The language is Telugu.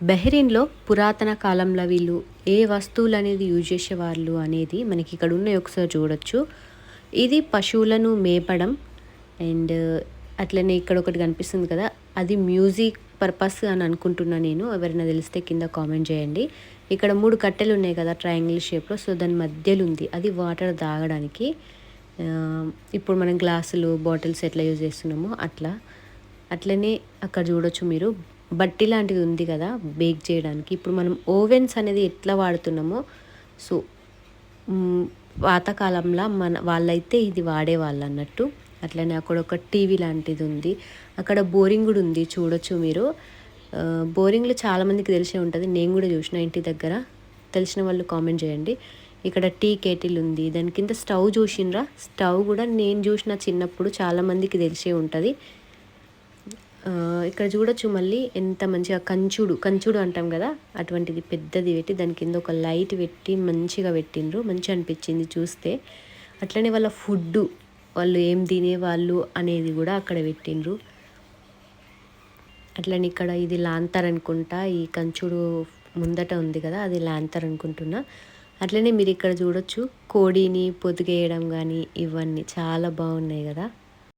బెహ్రీన్లో పురాతన కాలంలో వీళ్ళు ఏ వస్తువులు అనేది యూజ్ చేసేవాళ్ళు అనేది మనకి ఇక్కడ ఉన్న ఒకసారి చూడొచ్చు. ఇది పశువులను మేపడం అండ్ అట్లనే ఇక్కడ ఒకటి కనిపిస్తుంది కదా అది మ్యూజిక్ పర్పస్ అని అనుకుంటున్నా నేను. ఎవరైనా తెలిస్తే కింద కామెంట్ చేయండి. ఇక్కడ మూడు కట్టెలు ఉన్నాయి కదా ట్రయాంగిల్ షేప్లో. సో దాని మధ్యలో ఉంది అది వాటర్ తాగడానికి ఇప్పుడు మనం గ్లాసులు బాటిల్స్ ఎట్లా యూజ్ చేస్తున్నామో అట్లా. అట్లనే అక్కడ చూడొచ్చు మీరు. బట్టి లాంటిది ఉంది కదా బేక్ చేయడానికి. ఇప్పుడు మనం ఓవెన్స్ అనేది ఎట్లా వాడుతున్నామో సో పాతకాలంలో మన వాళ్ళైతే ఇది వాడేవాళ్ళు అన్నట్టు. అట్లనే అక్కడ ఒక టీవీ లాంటిది ఉంది. అక్కడ బోరింగ్ కూడా ఉంది చూడొచ్చు మీరు. బోరింగ్లు చాలామందికి తెలిసే ఉంటుంది. నేను కూడా చూసిన ఇంటి దగ్గర. తెలిసిన వాళ్ళు కామెంట్ చేయండి. ఇక్కడ టీ కేటిల్ ఉంది. దాని కింద స్టవ్ చూసిండ్రా స్టవ్ కూడా నేను చూసిన చిన్నప్పుడు చాలామందికి తెలిసే ఉంటుంది. ఇక్కడ చూడొచ్చు మళ్ళీ ఎంత మంచిగా కంచుడు కంచుడు అంటాం కదా అటువంటిది పెద్దది పెట్టి దాని కింద ఒక లైట్ పెట్టి మంచిగా పెట్టిండ్రు. మంచిగా అనిపించింది చూస్తే. అట్లనే వాళ్ళ ఫుడ్ వాళ్ళు ఏం తినేవాళ్ళు అనేది కూడా అక్కడ పెట్టిండ్రు. అట్లనే ఇక్కడ ఇది లాంతర్ అనుకుంటా ఈ కంచుడు ముందట ఉంది కదా అది లాంతర్ అనుకుంటున్నా. అట్లనే మీరు ఇక్కడ చూడొచ్చు కోడిని పొదిగేయడం కానీ ఇవన్నీ చాలా బాగున్నాయి కదా.